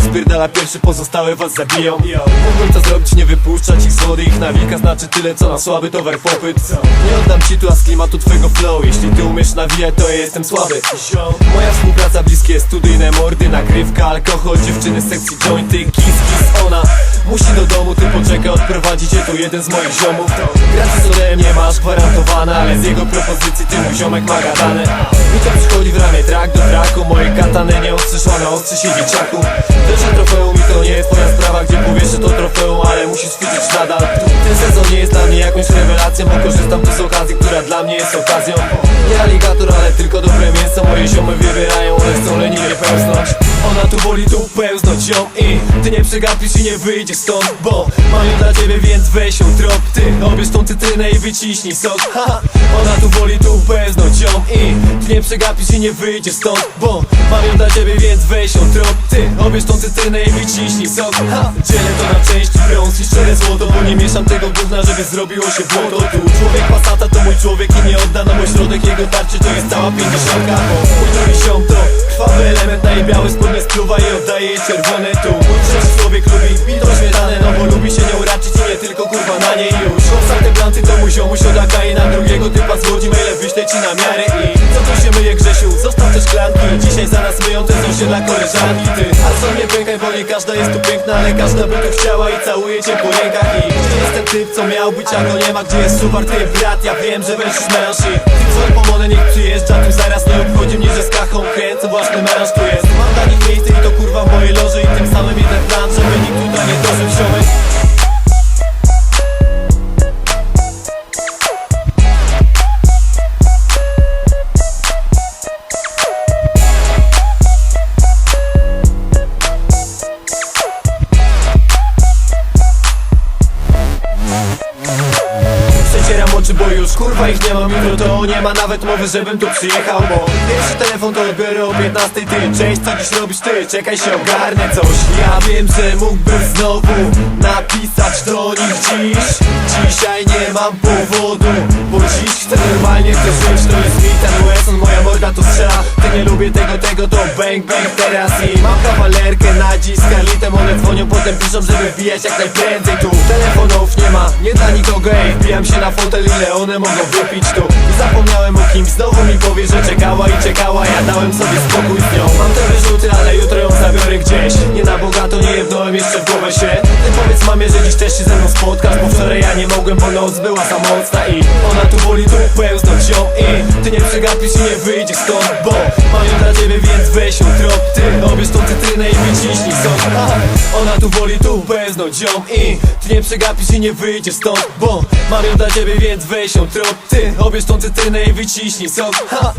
spierdala pierwszy, pozostałe was zabiją. Mógłbym to zrobić, nie wypuszczać ich z wody. Ich nawika znaczy tyle, co na słaby towar popyt. Nie oddam ci tu, a z klimatu twego flow. Jeśli ty umiesz nawijać, to ja jestem słaby. Moja współpraca, bliskie studyjne mordy Nagrywka, alkohol, dziewczyny sekcji jointy Kiss, kiss, ona. Musi do domu, ty poczeka, odprowadzi cię tu jeden z moich ziomów. Gratis ode mnie masz gwarantowane Ale z jego propozycji ty mój ziomek ma gadane. To przychodzi w ramię trak do traku Moje katany nieostrzeszone, ostrzy się dzieciaku Wiesz, że trofeum i to nie jest twoja sprawa Gdzie powiesz, że to trofeum, ale musisz ćwiczyć nadal. Ten sezon nie jest dla mnie jakąś rewelacją Bo korzystam tu z okazji, która dla mnie jest okazją. Nie aligator, ale tylko dobre mięso Moje ziomy wybierają, one chcą leniwie pełznąć. Ona tu woli tu pełznąć ją i Ty nie przegapisz i nie wyjdziesz stąd Bo mam ją dla ciebie, więc weź ją trop Ty. Obierz tą cytrynę i wyciśnij sok. Ha, Ona tu woli tu pełznąć ją i Ty nie przegapisz i nie wyjdziesz stąd Bo mam ją dla ciebie, więc weź ją trop Ty. Obierz tą cytrynę i wyciśnij sok. Ha, Dzielę to na części brąz i szczere złoto Bo nie mieszam tego gówna, żeby zrobiło się błoto. Tu człowiek pasata to mój człowiek i nie odda na mój środek. Jego tarczy to jest cała pięćdziesiątka. Bo mój tylko kurwa na niej już. Chłopca te planty to mój ziomuś od AK i na drugiego typa złodzi Maile wyślę ci na miarę i co tu się myje Grzesiu? Zostaw te szklanki Dzisiaj za nas myją te są się dla koleżanki Ty, ale co nie pękaj, bo nie każda jest tu piękna Ale każda by tu chciała i całuje cię po rękach. I gdzie jest ten typ, co miał być, a go nie ma? Gdzie jest suwar, ty brat, ja wiem, że będziesz melanż I ty dzwoń po monę, niech przyjeżdża tu zaraz Nie obchodzi mnie, że z kachą kręcę, własny melanż tu jest. Mam dla nich miejsce i to kurwa w mojej loży I tym samym jeden plan, Bye. Oczy, bo już kurwa ich nie mam Jutro to nie ma nawet mowy, żebym tu przyjechał Bo pierwszy telefon to odbiorę o 15 Ty, cześć, co dziś robisz? Ty? Czekaj się ogarnę coś. Ja wiem, że mógłbym znowu napisać do nich dziś. Dzisiaj nie mam powodu Bo dziś chcę normalnie chcę żyć To jest mi ten moja morda to strzela. Ty nie lubię tego, tego to bang bang teraz I mam kawalerkę na dziś. Z Carlitem One dzwonią, potem piszą, żeby wbijać jak najprędzej tu. Telefonów nie ma, nie Wbijam się na fotel, ile one mogą wypić tu zapomniałem o kim, znowu mi powie, że czekała i czekała. Ja dałem sobie spokój z nią. Mam te wyrzuty, ale jutro ją zabiorę gdzieś. Nie na bogato, nie jebnąłem jeszcze w głowę się. Ty powiedz mamie, że dziś też się ze mną spotkasz Bo wczoraj ja nie mogłem, bo noc była za mocna I ona tu woli tu pełznąć ją I ty nie przegapisz i nie wyjdziesz stąd Bo mam ją dla ciebie, więc weź ją Ona tu woli tu pełznąć ją I ty nie przegapisz i nie wyjdziesz stąd Bo mam ją dla ciebie, więc weź ją trop Ty obierz tą cytrynę i wyciśnij sok ha!